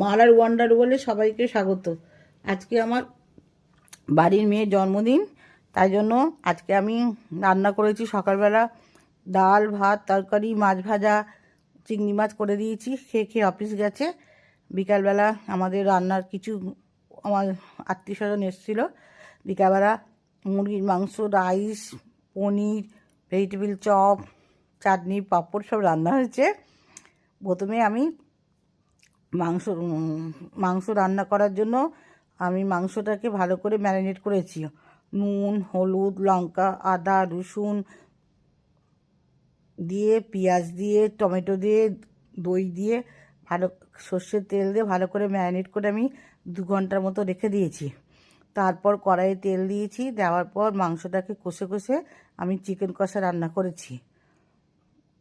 মালার ওয়ান্ডার বলে সবাইকে স্বাগত। আজকে আমার বাড়ির মেয়ের জন্মদিন, তাই জন্য আজকে আমি রান্না করেছি। সকালবেলা ডাল, ভাত, তরকারি, মাছ ভাজা, চিংড়ি মাছ করে দিয়েছি, খেয়ে খেয়ে অফিস গেছে। বিকালবেলা আমাদের রান্নার কিছু আমার আত্মীয় স্বজন এসেছিল। বিকালবেলা মুরগির মাংস রাইস পনির ভেজিটেবিল চপ, চাটনি, পাঁপড় সব রান্না হয়েছে। প্রথমে আমি মাংস মাংস রান্না করার জন্য আমি মাংসটাকে ভালো করে ম্যারিনেট করেছি। নুন, হলুদ, লঙ্কা, আদা, রসুন দিয়ে, পেঁয়াজ দিয়ে, টমেটো দিয়ে, দই দিয়ে ভালো সর্ষের তেল দিয়ে ভালো করে ম্যারিনেট করে আমি দু ঘণ্টার মতো রেখে দিয়েছি। তারপর কড়াইয়ে তেল দিয়েছি, দেওয়ার পর মাংসটাকে কষে কষে আমি চিকেন কষা রান্না করেছি।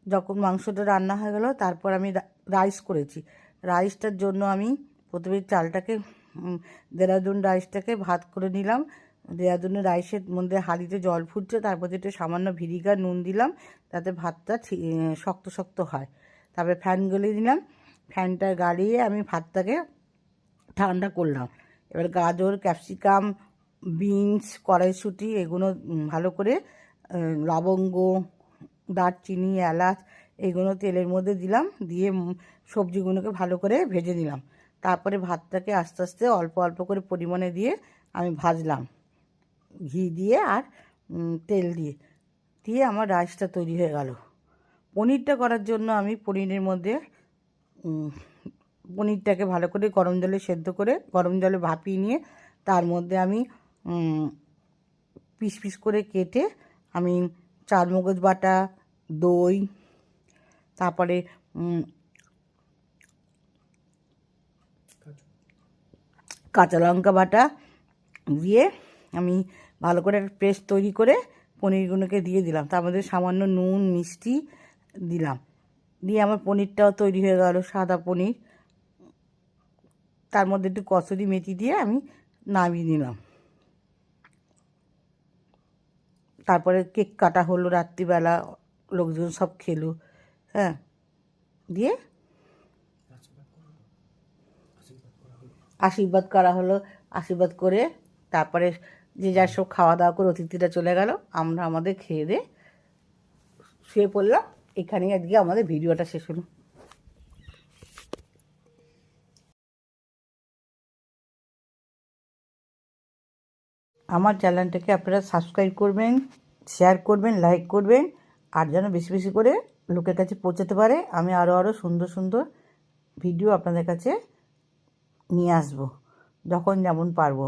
যখন মাংসটা রান্না হয়ে গেল, তারপর আমি রাইস করেছি। রাইসটার জন্য আমি প্রথমে চালটাকে দেরাদুন রাইসটাকে ভাত করে নিলাম। দেরাদুনের রাইসের মধ্যে হাঁড়িতে জল ফুটছে, তারপর একটু সামান্য ভিনিগার, নুন দিলাম, তাতে ভাতটা শক্ত শক্ত হয়। তারপরে ফ্যান গলিয়ে দিলাম, ফ্যানটা গালিয়ে আমি ভাতটাকে ঠান্ডা করলাম। এবার গাজর, ক্যাপসিকাম, বিনস, কড়াইশুঁটি, এগুলো ভালো করে লবঙ্গ, দারচিনি, এলাচ এগুলো তেলের মধ্যে দিলাম, দিয়ে সবজিগুলোকে ভালো করে ভেজে নিলাম। তারপরে ভাতটাকে আস্তে আস্তে অল্প অল্প করে পরিমাণে দিয়ে আমি ভাজলাম। ঘি দিয়ে আর তেল দিয়ে। দিয়ে আমার রাইসটা তৈরি হয়ে গেল। পনিরটা করার জন্য আমি পনিরের মধ্যে পনিরটাকে ভালো করে গরম জলে সেদ্ধ করে, গরম জলে ভাপিয়ে নিয়ে তার মধ্যে আমি পিস পিস করে কেটে আমি চারমগজ বাটা, দই তারপরে কাঁচা লঙ্কা বাটা দিয়ে আমি ভালো করে একটা পেস্ট তৈরি করে পনিরগুলোকে দিয়ে দিলাম। তার মধ্যে সামান্য নুন, মিষ্টি দিলাম। দিয়ে আমার পনিরটাও তৈরি হয়ে গেল, সাদা পনির। তার মধ্যে একটু কসুরি মেথি দিয়ে আমি নামিয়ে নিলাম। তারপরে কেক কাটা হলো, রাত্রিবেলা লোকজন সব খেলো। হ্যাঁ। দিয়ে? আশীর্বাদ করা হলো। আশীর্বাদ করে তারপরে যে যার সব খাওয়া দাওয়া করে অতিথিরা চলে গেল, আমরা আমাদের খেয়ে দিয়ে শুয়ে পড়লাম। এখানেই আজকে আমাদের ভিডিওটা শেষ হলো। আমার চ্যানেলটাকে আপনারা সাবস্ক্রাইব করবেন শেয়ার করবেন লাইক করবেন, আর যেন বেশি বেশি করে লোকের কাছে পৌঁছাতে পারে, আমি আরও আরও সুন্দর সুন্দর ভিডিও আপনাদের কাছে নিয়ে আসব, যখন যেমন পারব।